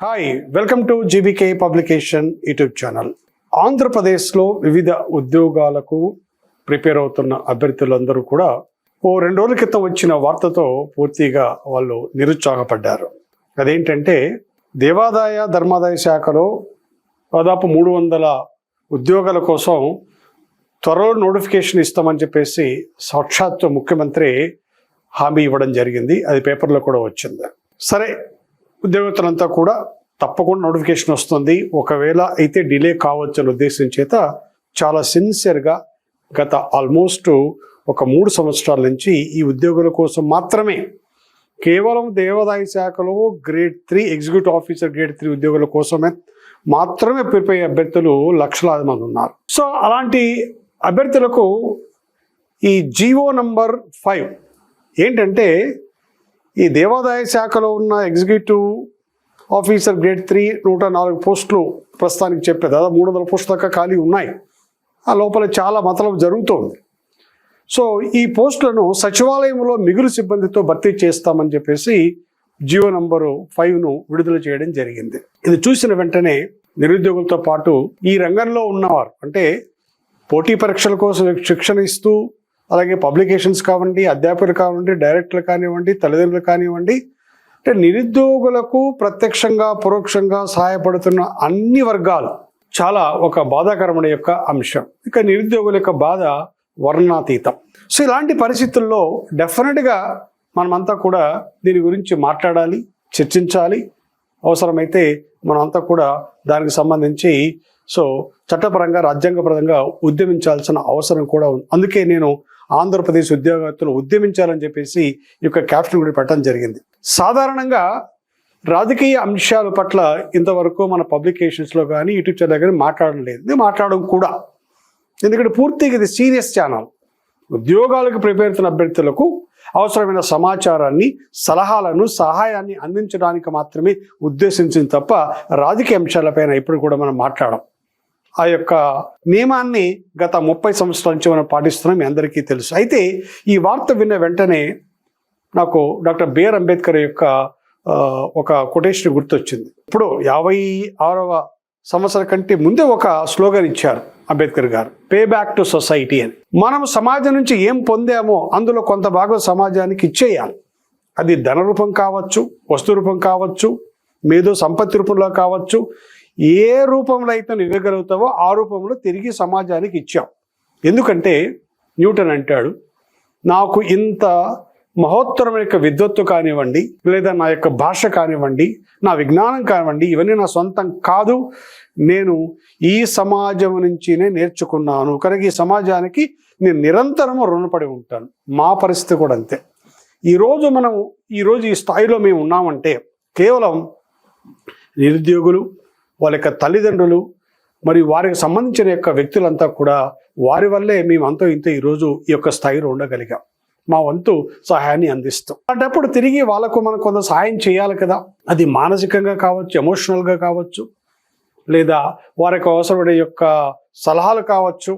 Hi welcome to GBK publication YouTube channel ఆంధ్రప్రదేశ్లో వివిధ ఉద్యోగాలకు ప్రిపేర్ అవుతున్న అభ్యర్థులందరూ కూడా ఓ రెండు రోజుల క్రితం వచ్చిన వార్తతో పూర్తిగా వాళ్ళు నిరుత్సాహపడ్డారు. అదేంటంటే దేవాదాయ ధర్మాదాయ శాఖలో దాదాపు మూడు వందల ఉద్యోగాల కోసం త్వరలో నోటిఫికేషన్ ఇస్తామని చెప్పేసి సాక్షాత్తు ముఖ్యమంత్రి హామీ ఇవ్వడం జరిగింది. అది పేపర్లో కూడా వచ్చింది. సరే ఉద్యోగస్తులంతా కూడా తప్పకుండా నోటిఫికేషన్ వస్తుంది. ఒకవేళ అయితే డిలే కావచ్చు అనే ఉద్దేశం చేత చాలా సిన్సియర్గా గత ఆల్మోస్ట్ ఒక మూడు సంవత్సరాల నుంచి ఈ ఉద్యోగుల కోసం మాత్రమే కేవలం దేవాదాయ శాఖలో grade three executive officer grade three ఉద్యోగుల కోసమే మాత్రమే ప్రిపేర్ అయ్యే అభ్యర్థులు లక్షలాది మంది ఉన్నారు. సో అలాంటి అభ్యర్థులకు ఈ జీవో నంబర్ ఫైవ్ ఏంటంటే ఈ దేవాదాయ శాఖలో ఉన్న ఎగ్జిక్యూటివ్ ఆఫీసర్ గ్రేడ్ త్రీ నూట నాలుగు పోస్టులు ప్రస్తుతానికి చెప్పే దాదాపు మూడు వందల పోస్టుల దాకా ఖాళీ ఉన్నాయి. ఆ లోపల చాలా మతలం జరుగుతోంది. సో ఈ పోస్టులను సచివాలయంలో మిగులు సిబ్బందితో భర్తీ చేస్తామని చెప్పేసి జియో నంబరు ఫైవ్ను విడుదల చేయడం జరిగింది. ఇది చూసిన వెంటనే నిరుద్యోగులతో పాటు ఈ రంగంలో ఉన్నవారు అంటే పోటీ పరీక్షల కోసం శిక్షణ ఇస్తూ అలాగే పబ్లికేషన్స్ కావండి అధ్యాపకులు కావండి డైరెక్టర్లు కానివ్వండి తల్లిదండ్రులు కానివ్వండి అంటే నిరుద్యోగులకు ప్రత్యక్షంగా పరోక్షంగా సహాయపడుతున్న అన్ని వర్గాలు చాలా ఒక బాధాకరమైన యొక్క అంశం. ఇక నిరుద్యోగుల యొక్క బాధ వర్ణాతీతం. సో ఇలాంటి పరిస్థితుల్లో డెఫినెట్గా మనమంతా కూడా దీని గురించి మాట్లాడాలి చర్చించాలి. అవసరమైతే మనమంతా కూడా దానికి సంబంధించి సో చట్టపరంగా రాజ్యాంగపరంగా ఉద్యమించాల్సిన అవసరం కూడా ఉంది. అందుకే నేను ఆంధ్రప్రదేశ్ ఉద్యోగస్తులు ఉద్యమించాలని చెప్పేసి ఈ యొక్క క్యాప్షన్ కూడా పెట్టడం జరిగింది. సాధారణంగా రాజకీయ అంశాల పట్ల ఇంతవరకు మన పబ్లికేషన్స్లో కానీ యూట్యూబ్ ఛానల్ కానీ మాట్లాడడం లేదు. ఇది మాట్లాడడం కూడా. ఎందుకంటే పూర్తిగా ఇది సీరియస్ ఛానల్. ఉద్యోగాలకు ప్రిపేరుతున్న అభ్యర్థులకు అవసరమైన సమాచారాన్ని సలహాలను సహాయాన్ని అందించడానికి మాత్రమే ఉద్దేశించింది తప్ప రాజకీయ అంశాలపైన ఇప్పుడు కూడా మనం మాట్లాడడం. ఆ యొక్క నియమాన్ని గత ముప్పై సంవత్సరాల నుంచి మనం పాటిస్తున్నాం మీ అందరికీ తెలుసు. అయితే ఈ వార్త విన్న వెంటనే నాకు డాక్టర్ బిఆర్ అంబేద్కర్ యొక్క ఒక కొటేషన్ గుర్తొచ్చింది. ఇప్పుడు యాభై ఆరవ సంవత్సరం కంటే ముందే ఒక స్లోగన్ ఇచ్చారు అంబేద్కర్ గారు పే బ్యాక్ టు సొసైటీ అని. మనం సమాజం నుంచి ఏం పొందామో అందులో కొంత భాగం సమాజానికి ఇచ్చేయాలి. అది ధన రూపం కావచ్చు వస్తు రూపం కావచ్చు మేధో సంపత్తి రూపంలో కావచ్చు ఏ రూపంలో అయితే నువ్వు ఇవ్వగలుగుతావో ఆ రూపంలో తిరిగి సమాజానికి ఇచ్చాం ఎందుకంటే న్యూటన్ అంటాడు నాకు ఇంత మహోత్తరమైన యొక్క విద్వత్తు కానివ్వండి లేదా నా యొక్క భాష కానివ్వండి నా విజ్ఞానం కానివ్వండి ఇవన్నీ నా సొంతం కాదు. నేను ఈ సమాజం నుంచినే నేర్చుకున్నాను. కనుక ఈ సమాజానికి నేను నిరంతరము రుణపడి ఉంటాను. మా పరిస్థితి కూడా అంతే. ఈరోజు మనం ఈరోజు ఈ స్థాయిలో మేము ఉన్నామంటే కేవలం నిరుద్యోగులు వాళ్ళ యొక్క తల్లిదండ్రులు మరియు వారికి సంబంధించిన యొక్క వ్యక్తులంతా కూడా వారి వల్లే మేమంతా ఇంత ఈరోజు ఈ యొక్క స్థాయిలో ఉండగలిగాం. మా వంతు సహాయాన్ని అందిస్తాం. అలాంటప్పుడు తిరిగి వాళ్ళకు మనం కొంత సహాయం చేయాలి కదా. అది మానసికంగా కావచ్చు ఎమోషనల్గా కావచ్చు లేదా వారికి అవసరపడే యొక్క సలహాలు కావచ్చు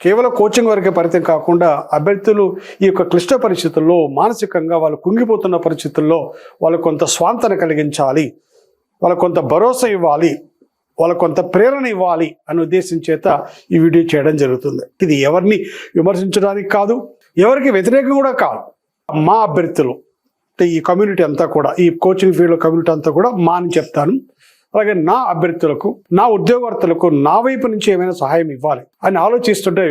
కేవలం కోచింగ్ వరకే పరితం కాకుండా అభ్యర్థులు ఈ యొక్క క్లిష్ట పరిస్థితుల్లో మానసికంగా వాళ్ళు కుంగిపోతున్న పరిస్థితుల్లో వాళ్ళు కొంత స్వాంతన కలిగించాలి. వాళ్ళకు కొంత భరోసా ఇవ్వాలి. వాళ్ళకు కొంత ప్రేరణ ఇవ్వాలి అనే ఉద్దేశం చేత ఈ వీడియో చేయడం జరుగుతుంది. ఇది ఎవరిని విమర్శించడానికి కాదు ఎవరికి వ్యతిరేకం కూడా కాదు. మా అభ్యర్థులు అంటే ఈ కమ్యూనిటీ అంతా కూడా ఈ కోచింగ్ ఫీల్డ్ కమ్యూనిటీ అంతా కూడా మా అని చెప్తాను. అలాగే నా అభ్యర్థులకు నా ఉద్యోగార్థులకు నా వైపు నుంచి ఏమైనా సహాయం ఇవ్వాలి అని ఆలోచిస్తుంటే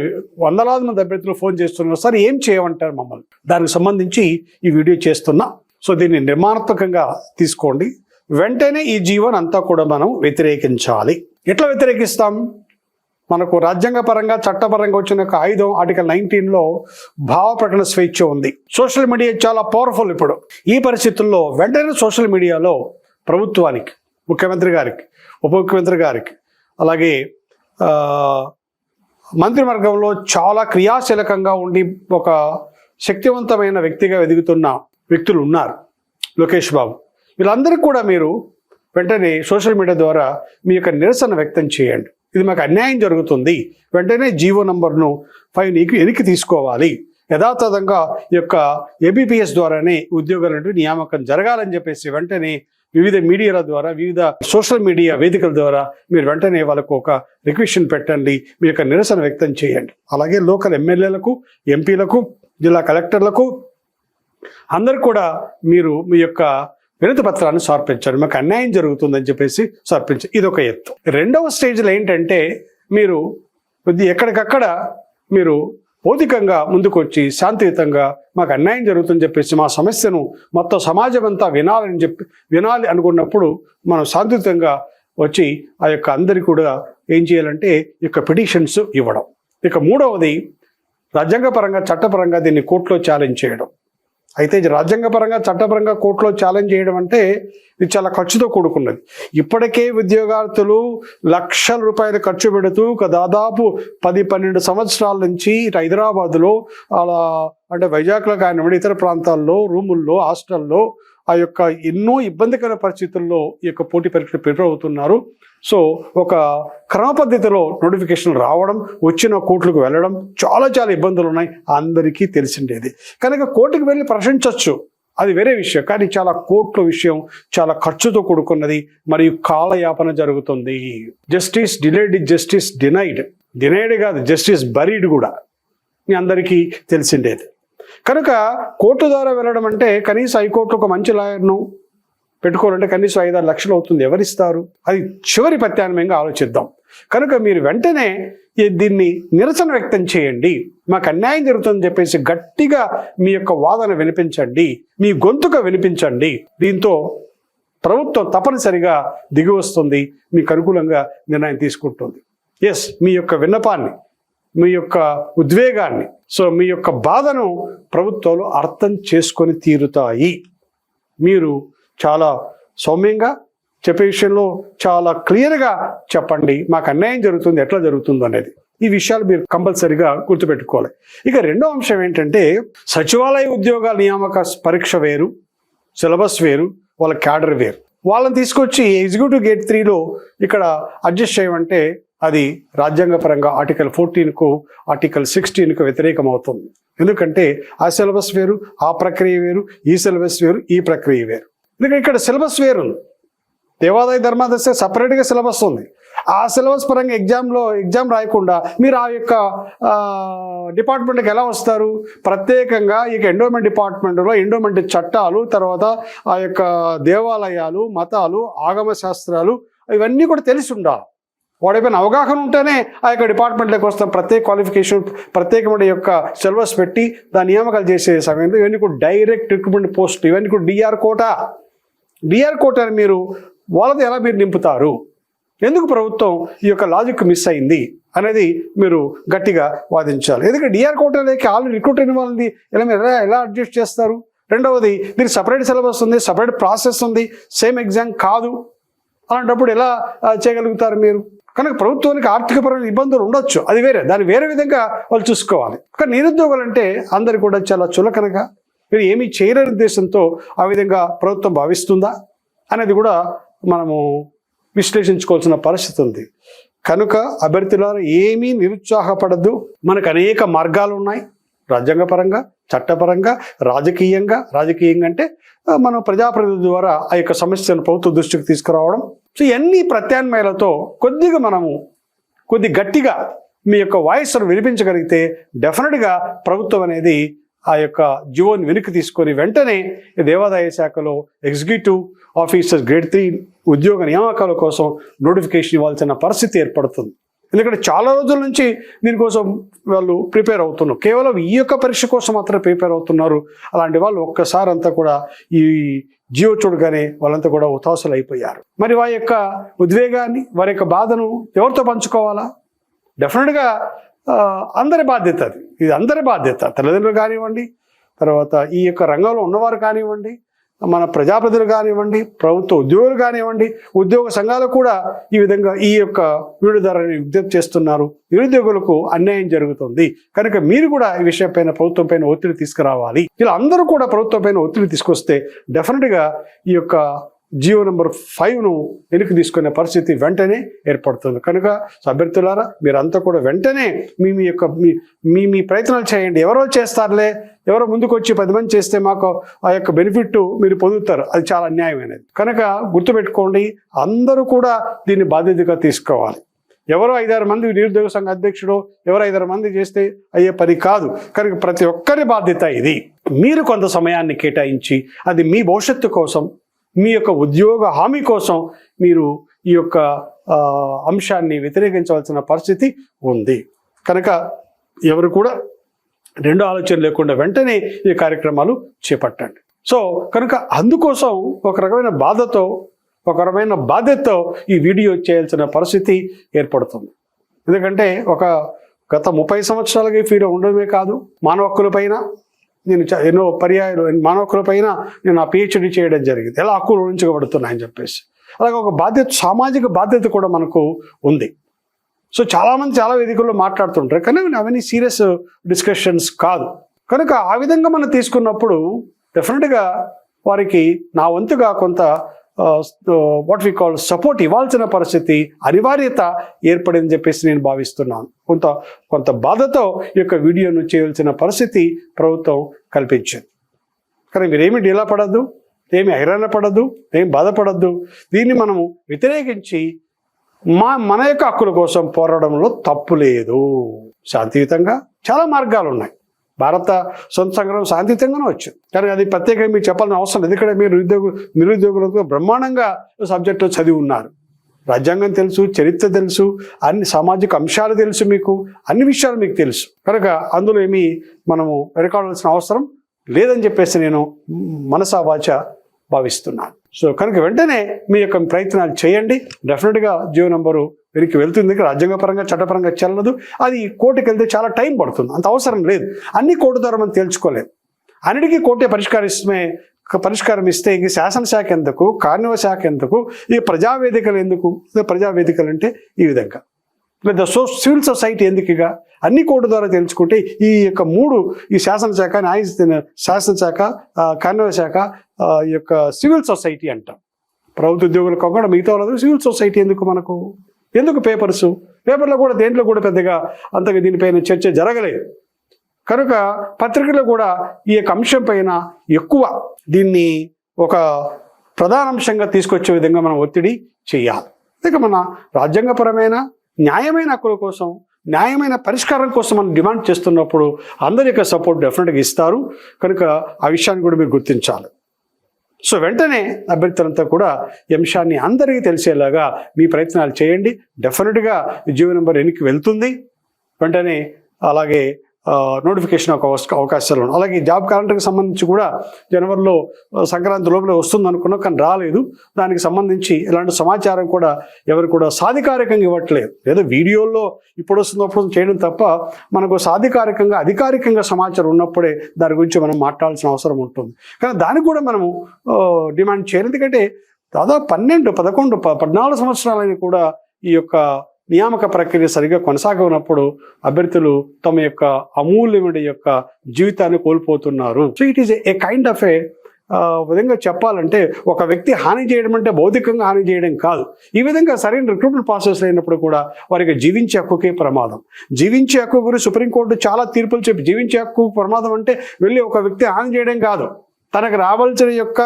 వందలాది మంది అభ్యర్థులు ఫోన్ చేస్తున్నారు సార్ ఏం చేయమంటారు మమ్మల్ని? దానికి సంబంధించి ఈ వీడియో చేస్తున్నా. సో దీన్ని నిర్మాణాత్మకంగా తీసుకోండి. వెంటనే ఈ జీవన్ అంతా కూడా మనం వ్యతిరేకించాలి. ఎట్లా వ్యతిరేకిస్తాం? మనకు రాజ్యాంగ పరంగా చట్టపరంగా వచ్చిన ఒక ఆయుధం ఆర్టికల్ నైన్టీన్లో భావ ప్రకటన స్వేచ్ఛ ఉంది. సోషల్ మీడియా చాలా పవర్ఫుల్ ఇప్పుడు. ఈ పరిస్థితుల్లో వెంటనే సోషల్ మీడియాలో ప్రభుత్వానికి ముఖ్యమంత్రి గారికి ఉప ముఖ్యమంత్రి గారికి అలాగే మంత్రివర్గంలో చాలా క్రియాశీలకంగా ఉండి ఒక శక్తివంతమైన వ్యక్తిగా ఎదుగుతున్న వ్యక్తులు ఉన్నారు. లోకేష్ బాబు. వీళ్ళందరికీ కూడా మీరు వెంటనే సోషల్ మీడియా ద్వారా మీ యొక్క నిరసన వ్యక్తం చేయండి. ఇది మాకు అన్యాయం జరుగుతుంది. వెంటనే జీవో నంబర్ను ఫైవ్ నీకు వెనక్కి తీసుకోవాలి. యథాతథంగా ఈ యొక్క ఏబిపిఎస్ ద్వారానే ఉద్యోగాలంటూ నియామకం జరగాలని చెప్పేసి వెంటనే వివిధ మీడియాల ద్వారా వివిధ సోషల్ మీడియా వేదికల ద్వారా మీరు వెంటనే వాళ్ళకు ఒక రిక్వెషన్ పెట్టండి. మీ యొక్క నిరసన వ్యక్తం చేయండి. అలాగే లోకల్ ఎమ్మెల్యేలకు ఎంపీలకు జిల్లా కలెక్టర్లకు అందరు కూడా మీరు మీ యొక్క వినతి పత్రాన్ని సమర్పించండి మాకు అన్యాయం జరుగుతుందని చెప్పేసి సమర్పించారు. ఇది ఒక ఎత్తు. రెండవ స్టేజ్లో ఏంటంటే మీరు కొద్ది ఎక్కడికక్కడ మీరు భౌతికంగా ముందుకొచ్చి శాంతియుతంగా మాకు అన్యాయం జరుగుతుందని చెప్పేసి మా సమస్యను మొత్తం సమాజం అంతా వినాలని చెప్పి వినాలి అనుకున్నప్పుడు మనం శాంతియుతంగా వచ్చి ఆ యొక్క అందరి కూడా ఏం చేయాలంటే యొక్క పిటిషన్స్ ఇవ్వడం. ఇక మూడవది రాజ్యాంగపరంగా చట్టపరంగా దీన్ని కోర్టులో ఛాలెంజ్ చేయడం. అయితే రాజ్యాంగపరంగా చట్టపరంగా కోర్టులో ఛాలెంజ్ చేయడం అంటే ఇది చాలా ఖర్చుతో కూడుకున్నది. ఇప్పటికే ఉద్యోగార్థులు లక్షల రూపాయలు ఖర్చు పెడుతూ ఒక దాదాపు పది పన్నెండు సంవత్సరాల నుంచి హైదరాబాద్లో అలా అంటే వైజాగ్లో కానివ్వండి ఇతర ప్రాంతాల్లో రూముల్లో హాస్టల్లో ఆ యొక్క ఎన్నో ఇబ్బందికర పరిస్థితుల్లో ఈ యొక్క పోటీ పరీక్షలు ప్రిపేర్ అవుతున్నారు సో ఒక క్రమ పద్ధతిలో నోటిఫికేషన్ రావడం వచ్చిన కోర్టులకు వెళ్ళడం చాలా చాలా ఇబ్బందులు ఉన్నాయి. అందరికీ తెలిసిండేది. కనుక కోర్టుకు వెళ్ళి ప్రశ్నించవచ్చు అది వేరే విషయం. కానీ చాలా కోర్టుల విషయం చాలా ఖర్చుతో కూడుకున్నది. మరియు కాలయాపన జరుగుతుంది. Justice delayed justice denied. Denied కాదు జస్టిస్ బరీడ్ కూడా. మీ అందరికీ తెలిసిండేది. కనుక కోర్టు ద్వారా వెళ్ళడం అంటే కనీసం హైకోర్టు ఒక మంచి లాయర్ను పెట్టుకోవాలంటే కనీసం ఐదారు లక్షలు అవుతుంది. ఎవరిస్తారు? అది చివరి ప్రత్యామ్నాయంగా ఆలోచిద్దాం. కనుక మీరు వెంటనే దీన్ని నిరసన వ్యక్తం చేయండి. మాకు అన్యాయం జరుగుతుందని చెప్పేసి గట్టిగా మీ యొక్క వాదన వినిపించండి. మీ గొంతుక వినిపించండి. దీంతో ప్రభుత్వం తప్పనిసరిగా దిగి వస్తుంది. మీకు అనుకూలంగా నిర్ణయం తీసుకుంటుంది. ఎస్ మీ యొక్క విన్నపాన్ని మీ యొక్క ఉద్వేగాన్ని సో మీ యొక్క బాధను ప్రభుత్వాలు అర్థం చేసుకొని తీరుతాయి. మీరు చాలా సౌమ్యంగా చెప్పే విషయంలో చాలా క్లియర్గా చెప్పండి. మాకు అన్యాయం జరుగుతుంది ఎట్లా జరుగుతుంది అనేది. ఈ విషయాలు మీరు కంపల్సరిగా గుర్తుపెట్టుకోవాలి. ఇక రెండో అంశం ఏంటంటే సచివాలయ ఉద్యోగాల నియామక పరీక్ష వేరు సిలబస్ వేరు వాళ్ళ క్యాడర్ వేరు. వాళ్ళని తీసుకొచ్చి ఎగ్జిక్యూటివ్ గేట్ త్రీలో ఇక్కడ అడ్జస్ట్ చేయమంటే అది రాజ్యాంగపరంగా ఆర్టికల్ ఫోర్టీన్కు ఆర్టికల్ సిక్స్టీన్కు వ్యతిరేకం అవుతుంది ఎందుకంటే ఆ సిలబస్ వేరు ఆ ప్రక్రియ వేరు ఈ సిలబస్ వేరు ఈ ప్రక్రియ వేరు. ఎందుకంటే ఇక్కడ సిలబస్ వేరు. దేవాదాయ ధర్మాదశ సపరేట్గా సిలబస్ ఉంది. ఆ సిలబస్ పరంగా ఎగ్జామ్లో ఎగ్జామ్ రాయకుండా మీరు ఆ యొక్క డిపార్ట్మెంట్కి ఎలా వస్తారు? ప్రత్యేకంగా ఇక ఎండోమెంట్ డిపార్ట్మెంట్లో ఎండోమెంట్ చట్టాలు తర్వాత ఆ యొక్క దేవాలయాలు మతాలు ఆగమ శాస్త్రాలు ఇవన్నీ కూడా తెలిసి ఉండాలి. వాడిపైన అవగాహన ఉంటేనే ఆ యొక్క డిపార్ట్మెంట్లోకి వస్తాం ప్రత్యేక క్వాలిఫికేషన్ ప్రత్యేకమైన యొక్క సిలబస్ పెట్టి దాని నియామకాలు చేసే సమయంలో ఇవన్నీ కూడా డైరెక్ట్ రిక్రూట్మెంట్ పోస్ట్ ఇవన్నీ కూడా డిఆర్ కోటా. డిఆర్ కోటాని మీరు వాళ్ళది ఎలా మీరు నింపుతారు? ఎందుకు ప్రభుత్వం ఈ యొక్క లాజిక్ మిస్ అయింది అనేది మీరు గట్టిగా వాదించాలి. ఎందుకంటే డిఆర్ కోటాలోకి ఆల్రెడీ రిక్రూట్ అయిన వాళ్ళని ఎలా మీరు ఎలా ఎలా అడ్జస్ట్ చేస్తారు? రెండవది దీనికి సపరేట్ సిలబస్ ఉంది సపరేట్ ప్రాసెస్ ఉంది సేమ్ ఎగ్జామ్ కాదు. అలాంటప్పుడు ఎలా చేయగలుగుతారు మీరు? కనుక ప్రభుత్వానికి ఆర్థికపరమైన ఇబ్బందులు ఉండొచ్చు. అది వేరే. దాన్ని వేరే విధంగా వాళ్ళు చూసుకోవాలి. కానీ నిరుద్యోగులు అంటే అందరు కూడా చాలా చులకనగా మీరు ఏమీ చేయలేని ఉద్దేశంతో ఆ విధంగా ప్రభుత్వం భావిస్తుందా అనేది కూడా మనము విశ్లేషించుకోవాల్సిన పరిస్థితి ఉంది. కనుక అభ్యర్థులారు ఏమీ నిరుత్సాహపడద్దు. మనకు అనేక మార్గాలు ఉన్నాయి. రాజ్యాంగపరంగా చట్టపరంగా రాజకీయంగా. రాజకీయంగా అంటే మనం ప్రజాప్రతినిధి ద్వారా ఆ యొక్క సమస్యను ప్రభుత్వ దృష్టికి తీసుకురావడం సో ఇవన్నీ ప్రత్యామ్నాయాలతో కొద్దిగా మనము కొద్ది గట్టిగా మీ యొక్క వాయిస్ను వినిపించగలిగితే డెఫినెట్గా ప్రభుత్వం అనేది ఆ యొక్క జీవోని వెనక్కి తీసుకొని వెంటనే దేవాదాయ శాఖలో ఎగ్జిక్యూటివ్ ఆఫీసర్ గ్రేడ్ త్రీ ఉద్యోగ నియామకాల కోసం నోటిఫికేషన్ ఇవ్వాల్సిన పరిస్థితి ఏర్పడుతుంది. ఎందుకంటే చాలా రోజుల నుంచి దీనికోసం వాళ్ళు ప్రిపేర్ అవుతున్నారు. కేవలం ఈ యొక్క పరీక్ష కోసం మాత్రమే ప్రిపేర్ అవుతున్నారు. అలాంటి వాళ్ళు ఒక్కసారి అంతా కూడా ఈ జియో చూడగానే వాళ్ళంతా కూడా ఉతాసులు అయిపోయారు. మరి వారి యొక్క ఉద్వేగాన్ని వారి యొక్క బాధను ఎవరితో పంచుకోవాలా? డెఫినెట్గా అందరి బాధ్యత అది. ఇది అందరి బాధ్యత. తల్లిదండ్రులు కానివ్వండి తర్వాత ఈ యొక్క రంగంలో ఉన్నవారు కానివ్వండి మన ప్రజాప్రతినిధులు కానివ్వండి ప్రభుత్వ ఉద్యోగులు కానివ్వండి ఉద్యోగ సంఘాలు కూడా ఈ విధంగా ఈ యొక్క వీడు విజ్ఞప్తి చేస్తున్నారు. నిరుద్యోగులకు అన్యాయం జరుగుతుంది. కనుక మీరు కూడా ఈ విషయం పైన ప్రభుత్వం పైన ఒత్తిడి తీసుకురావాలి. ఇలా అందరూ కూడా ప్రభుత్వం పైన ఒత్తిడి తీసుకొస్తే డెఫినెట్గా ఈ యొక్క జియో నెంబర్ ఫైవ్ను వెనక్కి తీసుకునే పరిస్థితి వెంటనే ఏర్పడుతుంది. కనుక అభ్యర్థులారా మీరంతా కూడా వెంటనే మీ మీ యొక్క మీ మీ మీ ప్రయత్నాలు చేయండి. ఎవరో చేస్తారులే ఎవరో ముందుకు వచ్చి పది మంది చేస్తే మాకు ఆ యొక్క బెనిఫిట్ మీరు పొందుతారు. అది చాలా అన్యాయమైనది. కనుక గుర్తుపెట్టుకోండి అందరూ కూడా దీన్ని బాధ్యతగా తీసుకోవాలి. ఎవరో ఐదారు మంది నిరుద్యోగ సంఘ అధ్యక్షుడు ఎవరో ఐదారు మంది చేస్తే అయ్యే పని కాదు. కనుక ప్రతి ఒక్కరి బాధ్యత ఇది. మీరు కొంత సమయాన్ని కేటాయించి అది మీ భవిష్యత్తు కోసం మీ యొక్క ఉద్యోగ హామీ కోసం మీరు ఈ యొక్క అంశాన్ని వ్యతిరేకించవలసిన పరిస్థితి ఉంది. కనుక ఎవరు కూడా రెండు ఆలోచన లేకుండా వెంటనే ఈ కార్యక్రమాలు చేపట్టండి. సో కనుక అందుకోసం ఒక రకమైన బాధతో ఒక రకమైన బాధ్యతతో ఈ వీడియో చేయాల్సిన పరిస్థితి ఏర్పడుతుంది. ఎందుకంటే ఒక గత ముప్పై సంవత్సరాలుగా ఈ ఉండడమే కాదు మానవ హక్కులపైన నేను చ- ఎన్నో పర్యాయాలు మానవ నేను ఆ పిహెచ్డి చేయడం జరిగింది. ఎలా హక్కులు ఉంచబడుతున్నాయని చెప్పేసి. అలాగే ఒక బాధ్యత సామాజిక బాధ్యత కూడా మనకు ఉంది. సో చాలామంది చాలా వేదికల్లో మాట్లాడుతుంటారు కానీ అవన్నీ సీరియస్ డిస్కషన్స్ కాదు. కనుక ఆ విధంగా మనం తీసుకున్నప్పుడు డెఫినెట్గా వారికి నా వంతుగా కొంత వాట్ వి కాల్ సపోర్ట్ ఇవ్వాల్సిన పరిస్థితి అనివార్యత ఏర్పడిందని చెప్పేసి నేను భావిస్తున్నాను. కొంత కొంత బాధతో ఈ యొక్క వీడియోను చేయాల్సిన పరిస్థితి ప్రభుత్వం కల్పించింది. కానీ మీరేమి డీలా పడద్దు ఏమి హైరాణ పడద్దు ఏం బాధపడద్దు. దీన్ని మనము వ్యతిరేకించి మా మన యొక్క హక్కుల కోసం పోరాడంలో తప్పు లేదు. శాంతియుతంగా చాలా మార్గాలు ఉన్నాయి భారత సొంత సంగ్రహం శాంతియుతంగానే వచ్చింది. కానీ అది ప్రత్యేకంగా మీకు చెప్పాల్సిన అవసరం లేదు. ఇక్కడ మీరు నిరుద్యోగ నిరుద్యోగులకు బ్రహ్మాండంగా సబ్జెక్టులో చదివి ఉన్నారు. రాజ్యాంగం తెలుసు చరిత్ర తెలుసు అన్ని సామాజిక అంశాలు తెలుసు మీకు అన్ని విషయాలు మీకు తెలుసు. కనుక అందులో ఏమీ మనము వెనకాడాల్సిన అవసరం లేదని చెప్పేసి నేను మనసా వాచ భావిస్తున్నాను. సో కనుక వెంటనే మీ యొక్క ప్రయత్నాలు చేయండి. డెఫినెట్గా జియో నంబరు వెనక్కి వెళ్తుంది రాజ్యాంగపరంగా చట్టపరంగా చెల్లదు. అది కోర్టుకి వెళ్తే చాలా టైం పడుతుంది అంత అవసరం లేదు. అన్ని కోర్టు ద్వారా మనం తేల్చుకోలేదు అన్నిటికీ కోర్టే పరిష్కారమే పరిష్కారం ఇస్తే ఇంక శాసనశాఖ ఎందుకు కార్మిక శాఖ ఎందుకు ఈ ప్రజావేదికలు ఎందుకు ప్రజావేదికలు అంటే ఈ విధంగా. లేదా సో సివిల్ సొసైటీ ఎందుకుగా అన్ని కోర్టు ద్వారా తెలుసుకుంటే ఈ యొక్క మూడు ఈ శాసనశాఖ న్యాయ శాసనశాఖ ఆ, కార్మిక శాఖ ఈ యొక్క సివిల్ సొసైటీ అంటాం. ప్రభుత్వ ఉద్యోగులు కాకుండా మిగతా వాళ్ళందరూ సివిల్ సొసైటీ ఎందుకు మనకు? ఎందుకు పేపర్స్? పేపర్లో కూడా దేంట్లో కూడా పెద్దగా అంతగా దీనిపైన చర్చ జరగలేదు. కనుక పత్రికలో కూడా ఈ యొక్క అంశం పైన ఎక్కువ దీన్ని ఒక ప్రధాన అంశంగా తీసుకొచ్చే విధంగా మనం ఒత్తిడి చేయాలి. ఇక మన రాజ్యాంగపరమైన న్యాయమైన హక్కుల కోసం న్యాయమైన పరిష్కారం కోసం మనం డిమాండ్ చేస్తున్నప్పుడు అందరి యొక్క సపోర్ట్ డెఫినెట్గా ఇస్తారు. కనుక ఆ విషయాన్ని కూడా మీరు గుర్తించాలి. సో వెంటనే అభ్యర్థులంతా కూడా ఈ అంశాన్ని అందరికీ తెలిసేలాగా మీ ప్రయత్నాలు చేయండి. డెఫినెట్గా జీవో నెంబర్ ఎన్నికి వెళ్తుంది. వెంటనే అలాగే నోటిఫికేషన్ ఒక అవకాశాలు ఉన్నాయి. అలాగే జాబ్ క్యాలెండర్కి సంబంధించి కూడా జనవరిలో సంక్రాంతి లోపల వస్తుంది అనుకున్నాం కానీ రాలేదు. దానికి సంబంధించి ఇలాంటి సమాచారం కూడా ఎవరు కూడా సాధికారికంగా ఇవ్వట్లేదు. ఏదో వీడియోల్లో ఇప్పుడు వస్తుంది అప్పుడు చేయడం తప్ప మనకు సాధికారికంగా అధికారికంగా సమాచారం ఉన్నప్పుడే దాని గురించి మనం మాట్లాడాల్సిన అవసరం ఉంటుంది. కానీ దానికి కూడా మనము డిమాండ్ చేయాలి ఎందుకంటే దాదాపు పన్నెండు పదకొండు పద్నాలుగు సంవత్సరాలని కూడా ఈ యొక్క నియామక ప్రక్రియ సరిగా కొనసాగనప్పుడు అభ్యర్థులు తమ యొక్క అమూల్యమైన యొక్క జీవితాన్ని కోల్పోతున్నారు. So it is a kind of ఏ విధంగా చెప్పాలంటే ఒక వ్యక్తి హాని చేయడం అంటే భౌతికంగా హాని చేయడం కాదు. ఈ విధంగా సరైన రిక్రూట్మెంట్ ప్రాసెస్ అయినప్పుడు కూడా వారికి జీవించే హక్కుకే ప్రమాదం. జీవించే హక్కు గురించి సుప్రీంకోర్టు చాలా తీర్పులు చెప్పి జీవించే హక్కు ప్రమాదం అంటే వెళ్ళి ఒక వ్యక్తి హాని చేయడం కాదు. తనకు రావాల్సిన యొక్క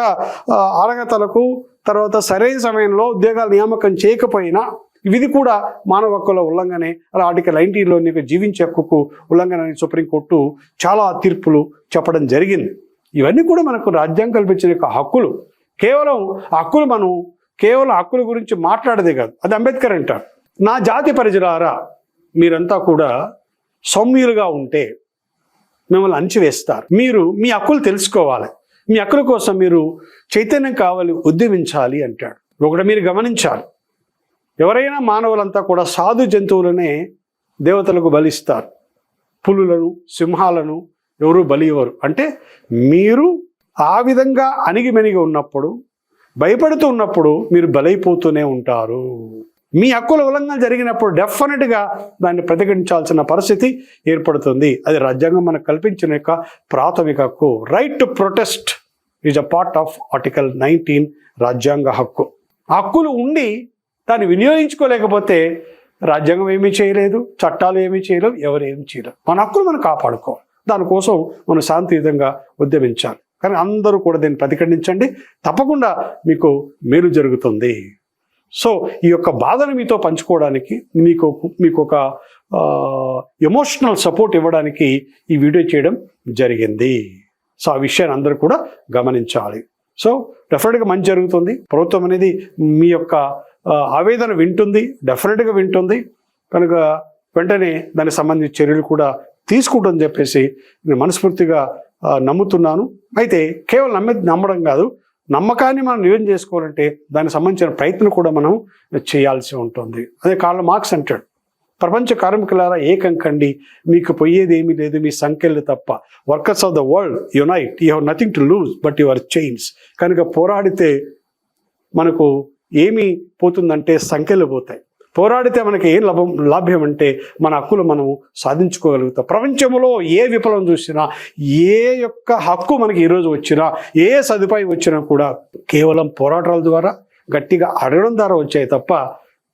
అర్హతలకు తర్వాత సరైన సమయంలో ఉద్యోగాలు నియామకం చేయకపోయినా ఇది కూడా మానవ హక్కుల ఉల్లంఘనే. అలా ఆర్టికల్ నైన్టీన్లో జీవించే హక్కుకు ఉల్లంఘన అని సుప్రీంకోర్టు చాలా తీర్పులు చెప్పడం జరిగింది. ఇవన్నీ కూడా మనకు రాజ్యాంగం కల్పించిన యొక్క హక్కులు. కేవలం హక్కులు మనం కేవలం హక్కుల గురించి మాట్లాడదే కాదు. అది అంబేద్కర్ అంటారు. నా జాతి పరిజలారా మీరంతా కూడా సౌమ్యులుగా ఉంటే మిమ్మల్ని అణచివేస్తారు. మీరు మీ హక్కులు తెలుసుకోవాలి. మీ హక్కుల కోసం మీరు చైతన్యం కావాలి ఉద్యమించాలి అంటాడు. ఒకటి మీరు గమనించాలి. ఎవరైనా మానవులంతా కూడా సాధు జంతువులనే దేవతలకు బలిస్తారు. పులులను సింహాలను ఎవరు బలి ఇవ్వరు అంటే మీరు ఆ విధంగా అణిగిమెనిగి ఉన్నప్పుడు భయపడుతూ ఉన్నప్పుడు మీరు బలైపోతూనే ఉంటారు. మీ హక్కుల ఉల్లంఘన జరిగినప్పుడు డెఫినెట్గా దాన్ని ప్రతిఘటించాల్సిన పరిస్థితి ఏర్పడుతుంది. అది రాజ్యాంగం మనకు కల్పించిన యొక్క ప్రాథమిక హక్కు. Right to protest is a part of article nineteen రాజ్యాంగ హక్కు. ఆ హక్కులు ఉండి దాన్ని వినియోగించుకోలేకపోతే రాజ్యాంగం ఏమీ చేయలేదు చట్టాలు ఏమీ చేయలేవు ఎవరు ఏమి చేయలేరు మన హక్కులు మనం కాపాడుకోవాలి. దానికోసం మనం శాంతియుతంగా ఉద్యమించాలి. కానీ అందరూ కూడా దీన్ని ప్రతిఘటించండి. తప్పకుండా మీకు మేలు జరుగుతుంది. సో ఈ యొక్క బాధను మీతో పంచుకోవడానికి మీకు మీకు ఒక ఎమోషనల్ సపోర్ట్ ఇవ్వడానికి ఈ వీడియో చేయడం జరిగింది. సో ఆ విషయాన్ని అందరూ కూడా గమనించాలి. సో డెఫినెట్గా మంచి జరుగుతుంది. ప్రభుత్వం అనేది మీ యొక్క ఆవేదన వింటుంది డెఫినెట్గా వింటుంది. కనుక వెంటనే దానికి సంబంధించిన చర్యలు కూడా తీసుకుంటుందని చెప్పేసి నేను మనస్ఫూర్తిగా నమ్ముతున్నాను. అయితే కేవలం నమ్మే నమ్మడం కాదు నమ్మకాన్ని మనం నివేదన చేసుకోవాలంటే దానికి సంబంధించిన ప్రయత్నం కూడా మనం చేయాల్సి ఉంటుంది. అదే కార్ల మార్క్స్ అంటాడు ప్రపంచ కార్మికులారా ఏకం కండి మీకు పోయేది ఏమీ లేదు మీ సంఖ్యలు తప్ప. Workers of the world unite you have nothing to lose but your chains కనుక పోరాడితే మనకు ఏమి పోతుందంటే సంఖ్యలు పోతాయి. పోరాడితే మనకి ఏం లాభం లాభ్యం అంటే మన హక్కులు మనం సాధించుకోగలుగుతాం. ప్రపంచంలో ఏ విఫలం చూసినా ఏ యొక్క హక్కు మనకి ఈరోజు వచ్చినా ఏ సదుపాయం వచ్చినా కూడా కేవలం పోరాటాల ద్వారా గట్టిగా అడగడం ద్వారా వచ్చాయి తప్ప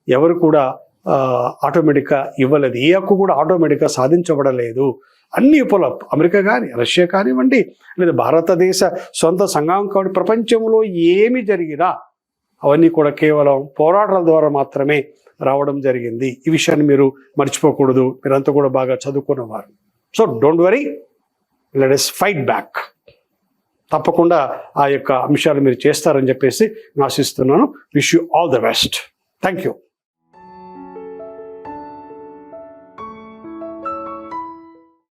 ఎవరు కూడా ఆటోమేటిక్గా ఇవ్వలేదు. ఏ హక్కు కూడా ఆటోమేటిక్గా సాధించబడలేదు. అన్ని విఫలం. అమెరికా కానీ రష్యా కానివ్వండి లేదా భారతదేశ సొంత సంఘం కాబట్టి ప్రపంచంలో ఏమి జరిగినా అవన్నీ కూడా కేవలం పోరాటాల ద్వారా మాత్రమే రావడం జరిగింది. ఈ విషయాన్ని మీరు మర్చిపోకూడదు. మీరంతా కూడా బాగా చదువుకున్నవారు. So don't worry. Let's fight back. తప్పకుండా ఆ యొక్క అంశాలు మీరు చేస్తారని చెప్పేసి నేను ఆశిస్తున్నాను. Wish you all the best. Thank you